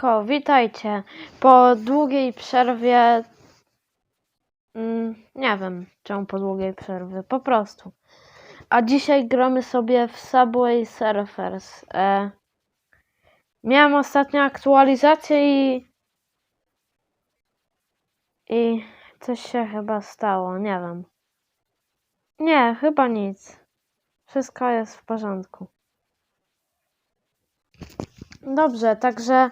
Siemanko, witajcie. Po długiej przerwie. Mm, nie wiem, czemu po długiej przerwie, po prostu. A dzisiaj gramy sobie w Subway Surfers. E, miałem ostatnią aktualizację i. I coś się chyba stało, nie wiem. Nie, chyba nic. Wszystko jest w porządku. Dobrze, także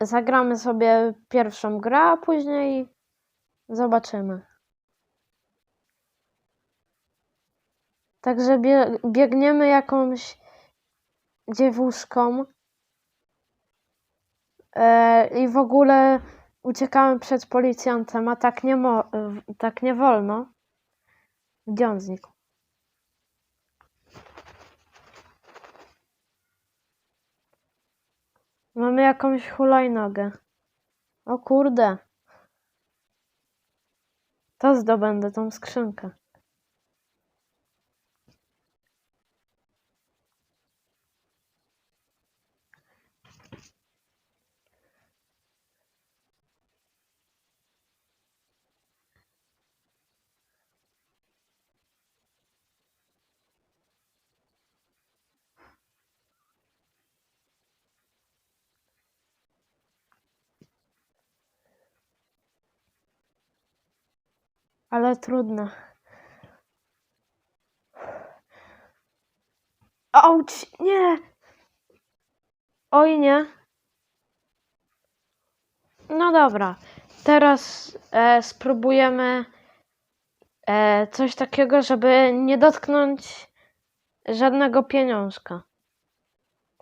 zagramy sobie pierwszą grę, a później zobaczymy. Także bie- biegniemy jakąś dziewuszką e, i w ogóle uciekamy przed policjantem, a tak nie, mo- tak nie wolno. Gdzie on znikł? Mamy jakąś hulajnogę. O kurde. To zdobędę tą skrzynkę. Ale trudne. Auć! Nie! Oj nie. No dobra. Teraz e, spróbujemy e, coś takiego, żeby nie dotknąć żadnego pieniążka.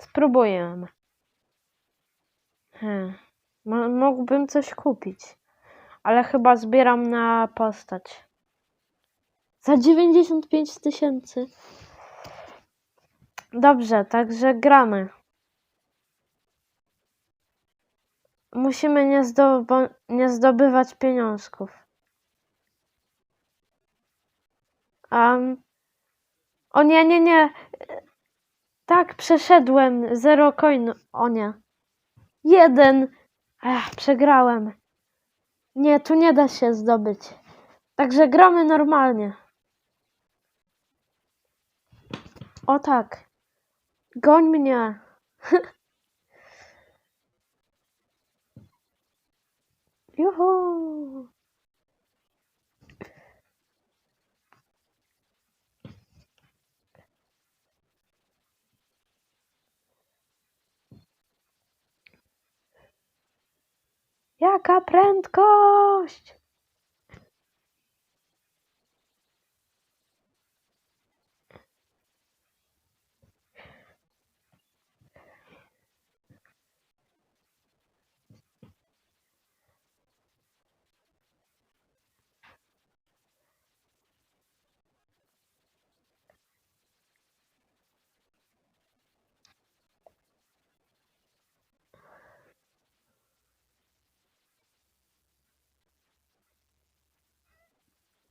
Spróbujemy. Hmm. Mógłbym coś kupić, ale chyba zbieram na postać. Za 95 tysięcy. Dobrze, także gramy. Musimy nie, nie zdobywać pieniążków. Um, o nie, nie, nie. Tak, przeszedłem. Zero coin. O nie. Jeden. Ech, przegrałem. Nie, tu nie da się zdobyć. Także gramy normalnie. O tak. Goń mnie. Juhu. Jaka prędkość!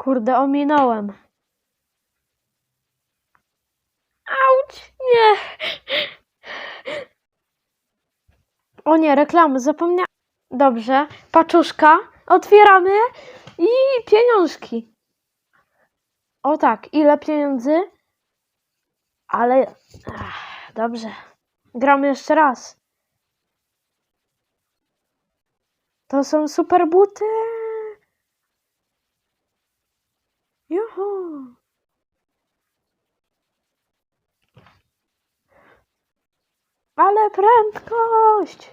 Kurde, ominąłem. Auć, nie. O nie, reklamy, zapomniałem. Dobrze, paczuszka, otwieramy i pieniążki. O tak, ile pieniędzy? Ale, ach, dobrze, gramy jeszcze raz. To są super buty. Juhu. Ale prędkość!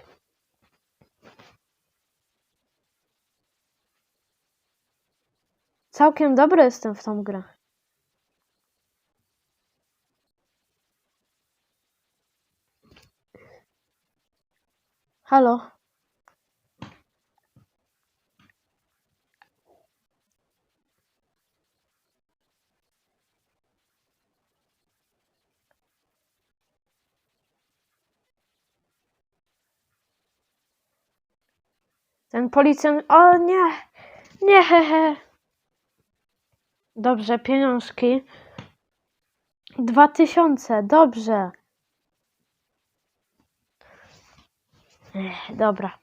Całkiem dobry jestem w tą grę. Halo? Ten policjant. O nie! Nie! Hehe. Dobrze, pieniążki. Dwa tysiące, dobrze. Ech, dobra.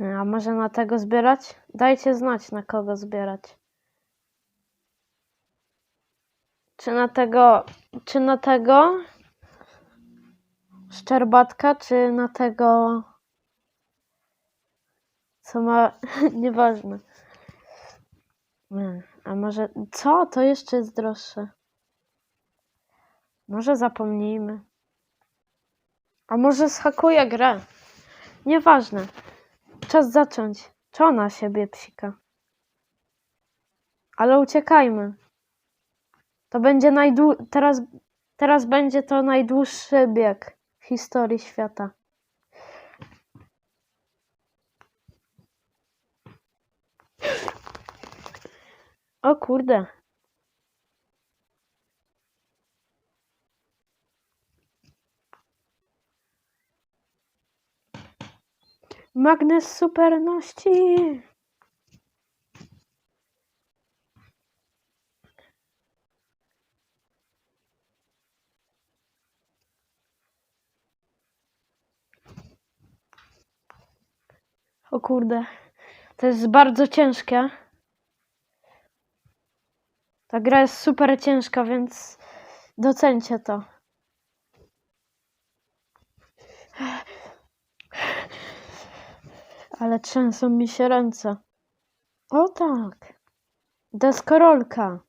A może na tego zbierać? Dajcie znać, na kogo zbierać. Czy na tego, czy na tego szczerbatka, czy na tego, co ma, nieważne. Nie, A może, co? To jeszcze jest droższe. Może zapomnijmy. A może zhakuję grę. Nieważne. Czas zacząć. Czy ona siebie psika? Ale uciekajmy. To będzie najdłu... Teraz, teraz będzie to najdłuższy bieg w historii świata. O kurde. Magnes superności. O kurde. To jest bardzo ciężkie. Ta gra jest super ciężka, więc docencie to. Ale trzęsą mi się ręce. O tak. Deskorolka.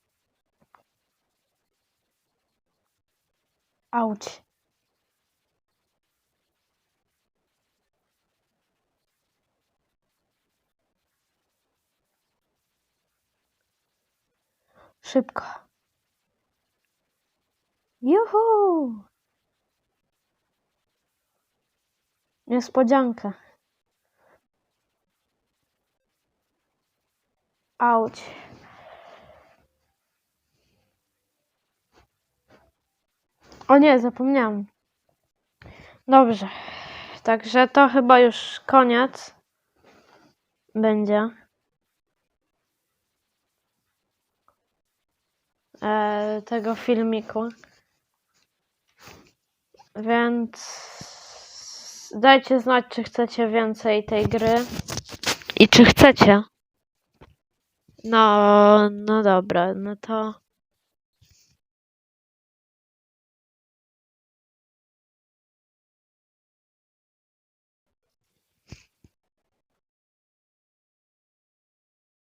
Auć. Szybko. Juhu! Niespodzianka. Auć. O nie, zapomniałam. Dobrze. Także to chyba już koniec będzie. e, tego filmiku. Więc dajcie znać, czy chcecie więcej tej gry. I czy chcecie. No, no dobra, no to.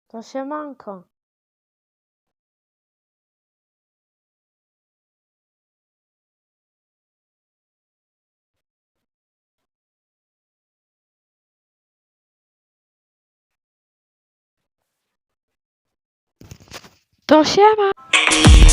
To się To się ma.